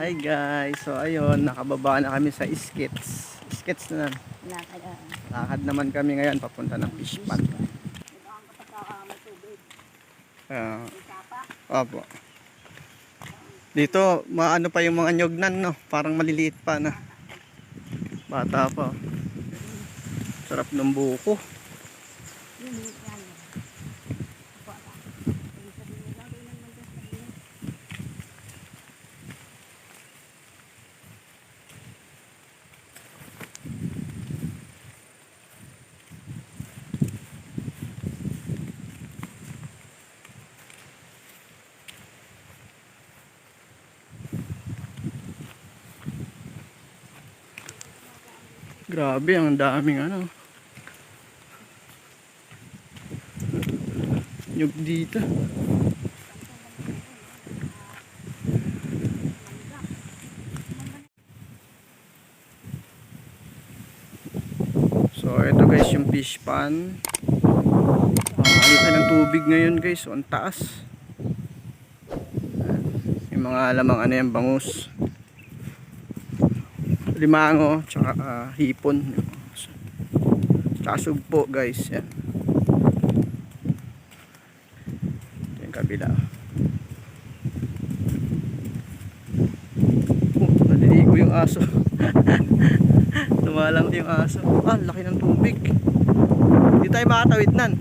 Hi guys, so ayun, nakababa na kami sa Skits. Skits na. Wala kaya. Lakad naman kami ngayon papunta ng fish pond. Ah. Ah, sapa. opo. Dito, maano pa yung mga nyognan, no? Parang maliliit pa na. Bata pa. Sarap ng buko. Yun, yun, yan. Opo, ata. Sabi sabi nila, doon naman doon sa kanila. Grabe, ang daming ano. Nyug dito. So, ito guys yung fish pond. Ah, ang laki ng tubig ngayon guys. So, ang taas. Yung mga lamang ano yan, bangus. Limango, tsaka ah, hipon. Tsaka sugpo guys. Yan. Yung kabila. Oh, naliligo yung aso. Tumalang din yung aso. Ah, laki ng tubig. Hindi tayo makatawid nan.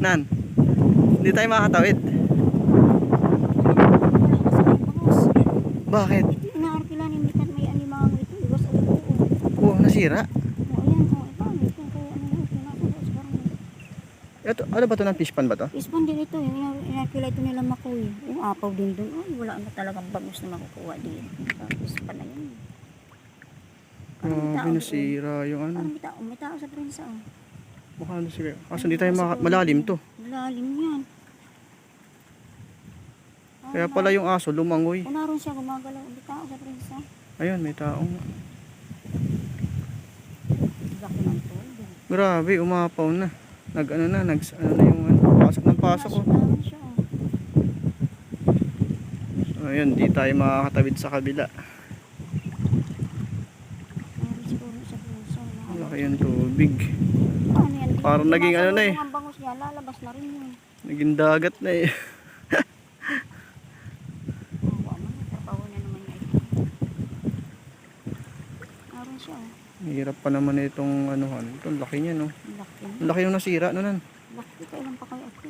Nan. Hindi tayo makatawid. Bakit? Inaarkila ni Mikat may animang ito. Iwas ang buo. Oh, nasira. Ito. Ito. Ano na. Ito, ano ba to ng fish pan ba to? Ispon din ito. Yung ina- inarkila ito nila makuwi. Yung apaw din doon. Ay, wala na talagang bangus na makukuha din. Tapos pa na yun. Grabe, tao nasira yung ano. Parang may tao. May tao sa prensa. Oh. Mukha nasira. Kaso hindi tayo malalim to. Malalim yan. Kaya pala yung aso lumangoy. Kung naroon siya gumagalaw. May tao sa prensa. Ayun, may taong. Laki ng tubig. Grabe, umapaw na. Nag ano na, nag ano na yung ano, pasok ng pasok ko. Oh. Ayun, di tayo makakatawid sa kabila. Meron siguro sa prensa. Ang Laki yung tubig. Parang naging ano na eh. Ang bangus niya. Lalabas na rin yun. Naging dagat na eh. Awa mo. Trabaho na naman niya ito. Naroon siya. oh. Hirap pa naman itong ano, ano ito, ang laki niya no. Laki. Ang laki yung nasira no nan. Laki. Kailan pa kayo ito?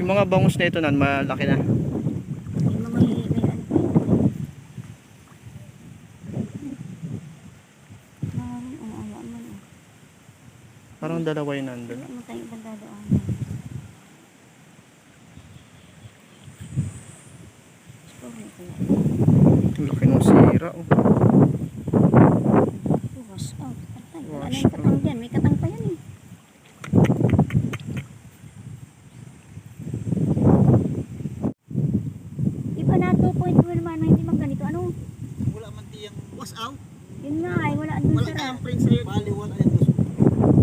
Yung mga bangus na ito nan, malaki na. Ano pa ito. Naroon. Ang awa mo. oh. Parang dalawa yung nandun. Wala mo tayo ibang dadaan. Kaya. Ang laki ng sira oh. Wash out. Patay. Wala na yung katang dyan. May katang pa yan eh. Di ba na 2.2 naman na hindi man ganito? Ano? Wala man tiyang was out. Yun nga eh. Wala doon Wala sa tayong prince sa'yo. Bali, wala yung gusto.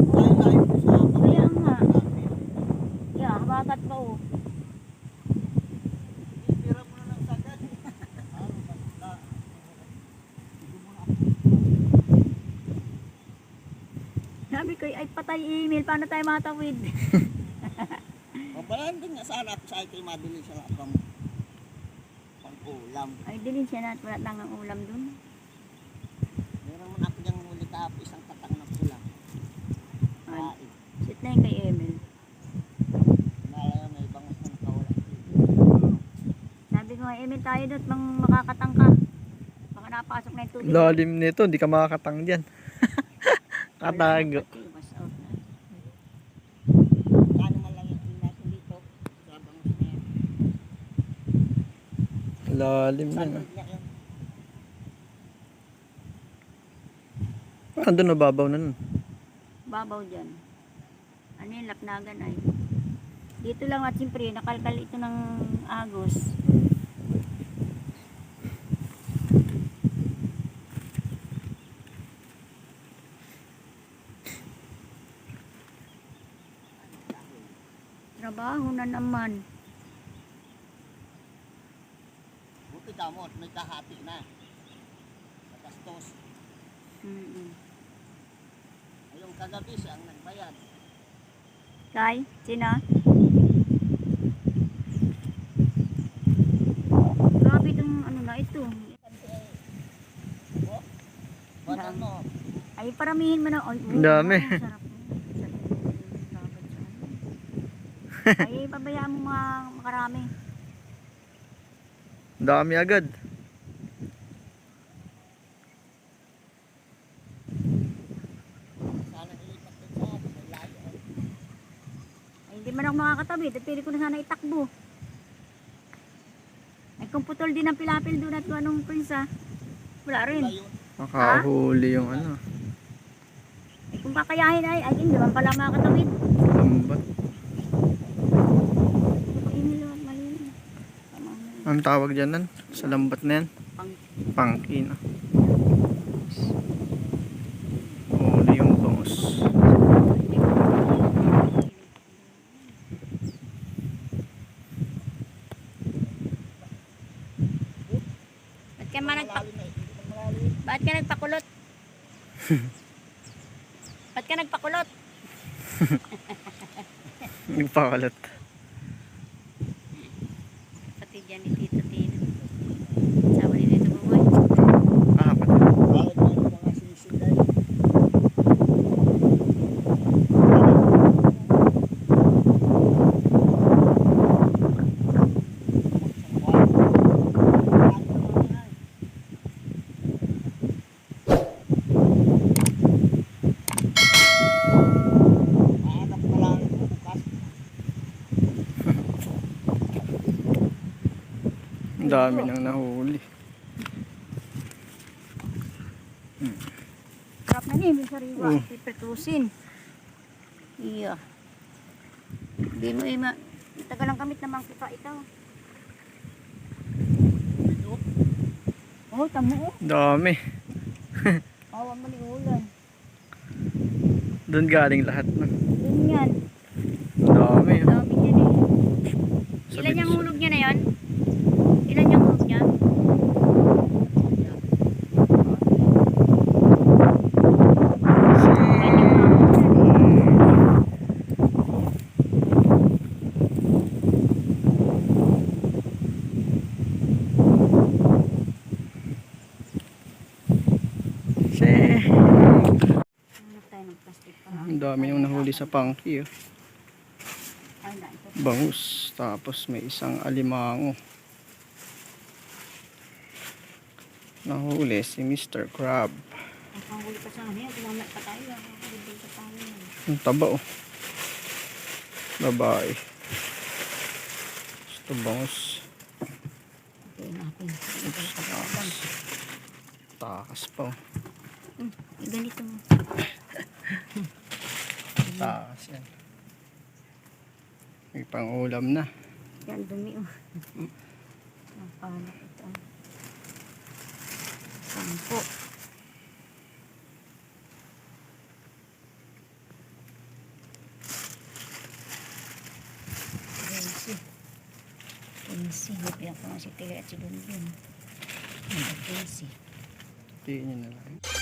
Tayo layo ko sa Kaya nga. Yeah, habagat pa oh. Tira mo na lang sagad. Ano ba? Na- Sabi ko, ay patay email. Paano tayo matawid? Mabalaan din nga sana ako sa ito madali sa lapang pang-ulam. Ay, dilin siya na at wala tangang ulam dun. Meron man ako diyang huli kahapon isang katang na pula. Ay, sit na yun kay Emil. May bangus na nakawala. Sabi ko, Emil tayo doon, mang makakatang ka. Baka napasok na yung tubig. Lalim nito, hindi ka makakatang dyan. Katago. Was out na. Kano man lang yung natin dito. Sa bangus na yan. Lalim niya yun? Andun nababaw na nun. Babaw dyan. Ano yung lapnagan ay. Dito lang at siyempre, nakalkal ito ng agos. Trabaho na naman. Buti damot, may kahati na. Nagastos. Mm-mm. Ayong kagabi siya ang nagbayad. Kay, sino? Grabe itong ano na ito. Ba't ano? Ay, paramihin mo na. Ay, Ang dami. sarap. Ay, pabayaan mo mga makarami. Dami agad. Ay, hindi man ako makakatabi. At pili ko na sana itakbo. Ay, kung putol din ang pilapil doon at anong prince ah. Wala rin. Makahuli yung ano. Ay, kung kakayahin ay, ay, hindi naman pala makakatawid. Lambat. Ay, na. Ang tawag dyan nan? Sa lambat na yan? Pang- Pangkin. Huli yung bangus. Ba't ka man nagpa... Ba't ka nagpakulot? Ba't ka nagpakulot? Nagpakalat. Pati dyan ni Tito Tino. Sawa ni Tito Buboy. Ah, pati. Bakit meron mga sinisigay? Mahanap ko lang bukas. Ang dami nang nahuli. Sarap na niya, sariwa. Mm. Pipertusin. Iya. Hindi mo ima... Tagal lang kamit naman kita ito. Oh, tamo oh. Dami. Awa mo ni ulan. Doon galing lahat na. Yun yan. Dami. oh. Dami niya eh. Ilan yung hulog niya na yan? Ilan yung hulog niya? Ang dami yung nahuli sa pangki. Oh. Bangus. Tapos may isang alimango. Nahuli si Mr. Crab. Ang panghuli pa sa amin, tumamay pa tayo. ah. Hindi pa tayo. Ang taba oh. Babae. Gusto bangus. Sa Takas. Takas pa oh. Hmm, ganito mo. Takas yan. May pangulam na. Yan, dumi oh. Ang panak ito. Sampo. Quincy. Quincy. Hipyan ko nga si Tili at si Dunbin. Quincy. Tingin nyo na lang.